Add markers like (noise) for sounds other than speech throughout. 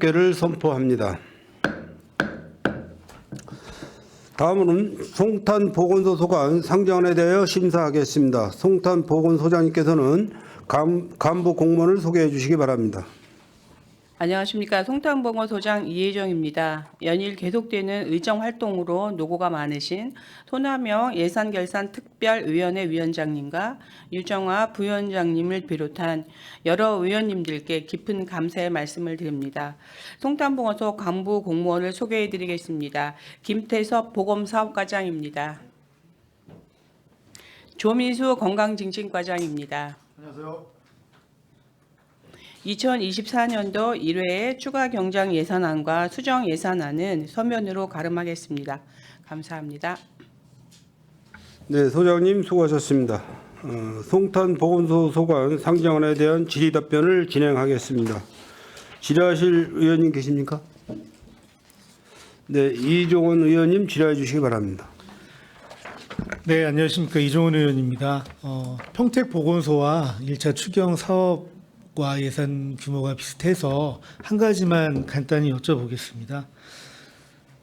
7개를 선포합니다. 다음은 송탄 보건소 소관 상정안에 대하여 심사하겠습니다. 송탄 보건소장님께서는 간, 간부 공무원을 소개해 주시기 바랍니다. 안녕하십니까 송탄봉어 소장 이혜정입니다. 연일 계속되는 의정 활동으로 노고가 많으신 토남영 예산결산특별위원회 위원장님과 유정화 부위원장님을 비롯한 여러 의원님들께 깊은 감사의 말씀을 드립니다. 송탄봉어소 간부 공무원을 소개해 드리겠습니다. 김태섭 보검사업과장입니다. 조민수 건강증진과장입니다. 안녕하세요. 2024년도 1회 추가 경장 예산안과 수정 예산안은 서면으로 가름하겠습니다. 감사합니다. 네, 소장님 수고하셨습니다. 어, 송탄 보건소 소관 상정안에 대한 질의 답변을 진행하겠습니다. 질의하실 의원님 계십니까? 네, 이종원 의원님 질의해 주시기 바랍니다. 네, 안녕하십니까 이종훈 의원입니다. 어, 평택 보건소와 1차 추경 사업 과 예산 규모가 비슷해서 한 가지만 간단히 여쭤보겠습니다.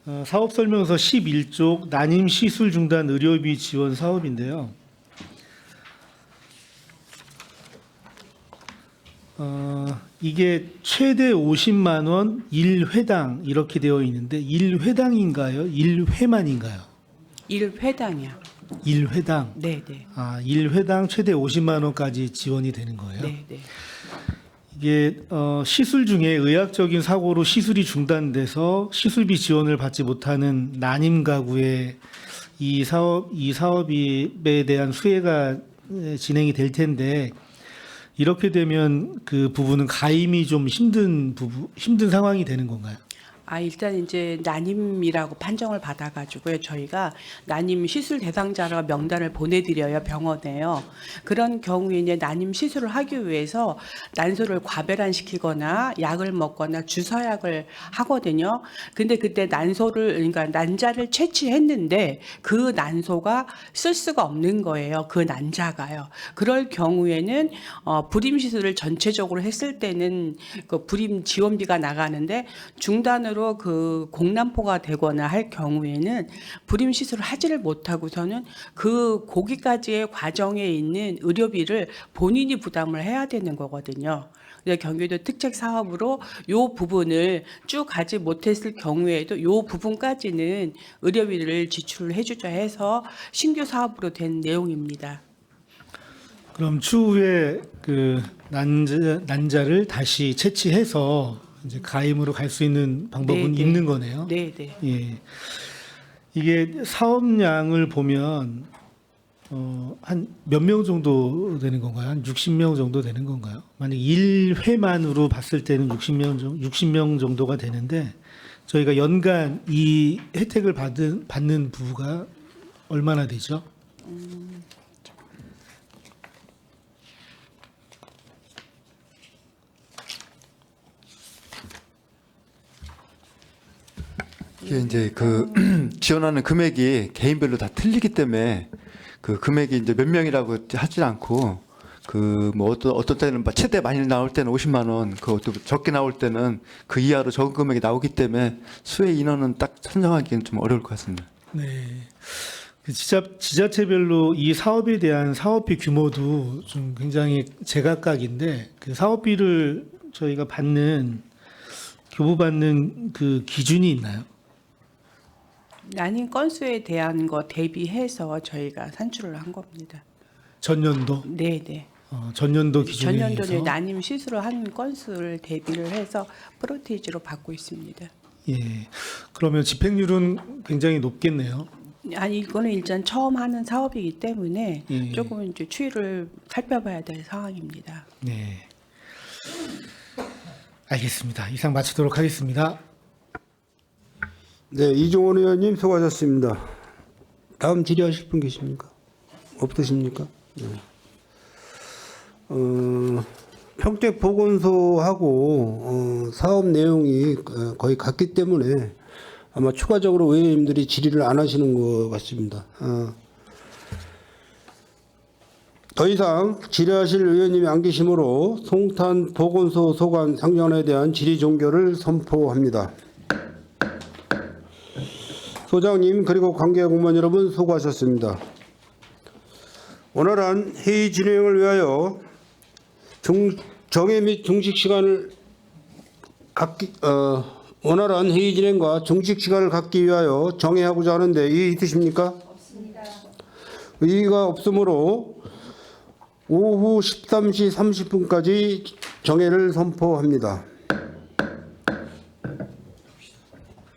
어, 사업 설명서 11쪽 난임 시술 중단 의료비 지원 사업인데요. 어, 이게 최대 50만 원 1회당 이렇게 되어 있는데 1회당인가요? 1회만인가요? 1회당이요. 1회당. 네, 네. 아, 1회당 최대 50만 원까지 지원이 되는 거예요. 네, 네. 이게 어, 시술 중에 의학적인 사고로 시술이 중단돼서 시술비 지원을 받지 못하는 난임 가구의 이 사업 이 사업에 대한 수혜가 에, 진행이 될 텐데 이렇게 되면 그 부분은 가임이 좀 힘든 부부 힘든 상황이 되는 건가요? 아, 일단 이제 난임이라고 판정을 받아가지고요. 저희가 난임 시술 대상자라 명단을 보내드려요. 병원에요. 그런 경우에 이제 난임 시술을 하기 위해서 난소를 과배란 시키거나 약을 먹거나 주사약을 하거든요. 근데 그때 난소를, 그러니까 난자를 채취했는데 그 난소가 쓸 수가 없는 거예요. 그 난자가요. 그럴 경우에는 어, 불임 시술을 전체적으로 했을 때는 그 불임 지원비가 나가는데 중단으로 그 공남포가 되거나 할 경우에는 불임 시술을 하지를 못하고서는 그 거기까지의 과정에 있는 의료비를 본인이 부담을 해야 되는 거거든요. 경기도 특색 사업으로 요 부분을 쭉 가지 못했을 경우에도 요 부분까지는 의료비를 지출을 해주자 해서 신규 사업으로 된 내용입니다. 그럼 추후에 그 난자, 난자를 다시 채취해서 이제 가임으로 갈 수 있는 방법은 네, 네. 있는 거네요. 네, 네. 예. 이게 사업량을 보면 어, 한 몇 명 정도 되는 건가요? 한 60명 정도 되는 건가요? 만약 1회만으로 봤을 때는 60명 정도, 60명 정도가 되는데 저희가 연간 이 혜택을 받은 받는 부가 얼마나 되죠? 이게 이제 그 (clears throat) 지원하는 금액이 개인별로 다 틀리기 때문에 그 금액이 이제 몇 명이라고 하지 않고 그 뭐 어떤 어떤 때는 막 최대 많이 나올 때는 50만 원, 그것도 적게 나올 때는 그 이하로 적은 금액이 나오기 때문에 수혜 인원은 딱 선정하기는 좀 어려울 것 같습니다. 네. 그 지자, 지자체별로 이 사업에 대한 사업비 규모도 좀 굉장히 제각각인데 그 사업비를 저희가 받는 교부받는 그 기준이 있나요? 난임 건수에 대한 거 대비해서 저희가 산출을 한 겁니다. 전년도 네, 네. 어, 전년도 기준에 전년도에 의해서 난임 시술을 한 건수를 대비를 해서 프로테이지로 받고 있습니다. 예. 그러면 집행률은 굉장히 높겠네요. 아니 이거는 일단 처음 하는 사업이기 때문에 예. 조금 이제 추이를 살펴봐야 될 상황입니다. 네. 알겠습니다. 이상 마치도록 하겠습니다. 네, 이종원 의원님 수고하셨습니다. 다음 질의하실 분 계십니까? 없으십니까? 네. 어, 평택 보건소하고 어, 사업 내용이 어, 거의 같기 때문에 아마 추가적으로 의원님들이 질의를 안 하시는 것 같습니다. 어, 더 이상 질의하실 의원님이 안 계시므로 송탄 보건소 소관 상정안에 대한 질의 종결을 선포합니다. 소장님 그리고 관계 공무원 여러분 수고하셨습니다. 오늘은 회의 진행을 위하여 중, 정회 및 중식 시간을 갖기, 어, 원활한 회의 진행과 중식 시간을 갖기 위하여 정해하고자 하는데 이의 있으십니까? 없습니다. 의의가 없으므로 오후 13시 30분까지 정회를 선포합니다.